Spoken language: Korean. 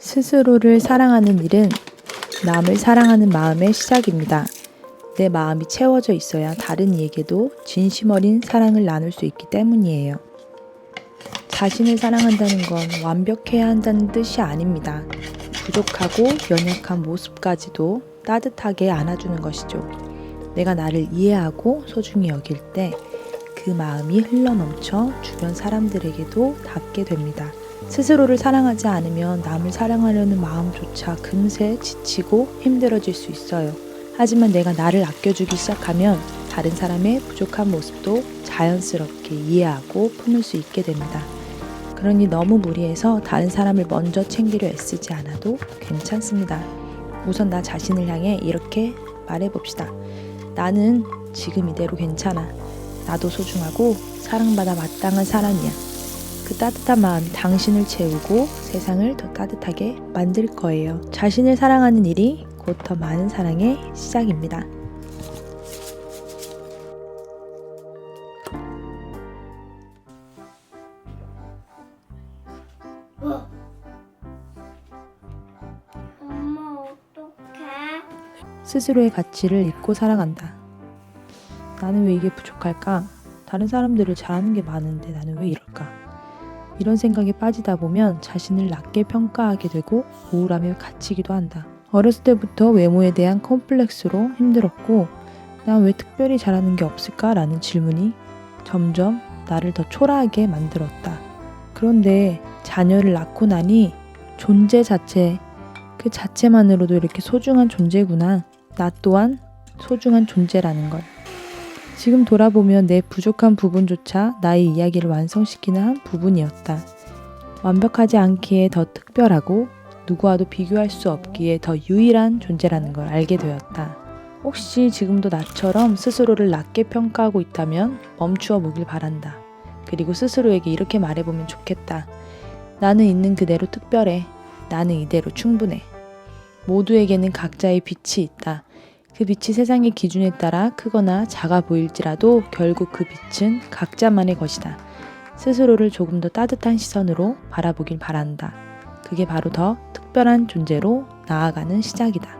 스스로를 사랑하는 일은 남을 사랑하는 마음의 시작입니다. 내 마음이 채워져 있어야 다른 이에게도 진심 어린 사랑을 나눌 수 있기 때문이에요. 자신을 사랑한다는 건 완벽해야 한다는 뜻이 아닙니다. 부족하고 연약한 모습까지도 따뜻하게 안아주는 것이죠. 내가 나를 이해하고 소중히 여길 때 그 마음이 흘러넘쳐 주변 사람들에게도 닿게 됩니다. 스스로를 사랑하지 않으면 남을 사랑하려는 마음조차 금세 지치고 힘들어질 수 있어요. 하지만 내가 나를 아껴주기 시작하면 다른 사람의 부족한 모습도 자연스럽게 이해하고 품을 수 있게 됩니다. 그러니 너무 무리해서 다른 사람을 먼저 챙기려 애쓰지 않아도 괜찮습니다. 우선 나 자신을 향해 이렇게 말해봅시다. 나는 지금 이대로 괜찮아. 나도 소중하고 사랑받아 마땅한 사람이야. 그 따뜻한 마음이 당신을 채우고 세상을 더 따뜻하게 만들 거예요. 자신을 사랑하는 일이 곧 더 많은 사랑의 시작입니다. 엄마 어떡해? 스스로의 가치를 잊고 살아간다. 나는 왜 이게 부족할까? 다른 사람들을 잘하는 게 많은데 나는 왜 이럴까? 이런 생각에 빠지다 보면 자신을 낮게 평가하게 되고 우울함에 갇히기도 한다. 어렸을 때부터 외모에 대한 컴플렉스로 힘들었고, 난 왜 특별히 잘하는 게 없을까? 라는 질문이 점점 나를 더 초라하게 만들었다. 그런데 자녀를 낳고 나니 존재 자체, 그 자체만으로도 이렇게 소중한 존재구나. 나 또한 소중한 존재라는 걸. 지금 돌아보면 내 부족한 부분조차 나의 이야기를 완성시키는 한 부분이었다. 완벽하지 않기에 더 특별하고 누구와도 비교할 수 없기에 더 유일한 존재라는 걸 알게 되었다. 혹시 지금도 나처럼 스스로를 낮게 평가하고 있다면 멈추어 보길 바란다. 그리고 스스로에게 이렇게 말해보면 좋겠다. 나는 있는 그대로 특별해. 나는 이대로 충분해. 모두에게는 각자의 빛이 있다. 그 빛이 세상의 기준에 따라 크거나 작아 보일지라도 결국 그 빛은 각자만의 것이다. 스스로를 조금 더 따뜻한 시선으로 바라보길 바란다. 그게 바로 더 특별한 존재로 나아가는 시작이다.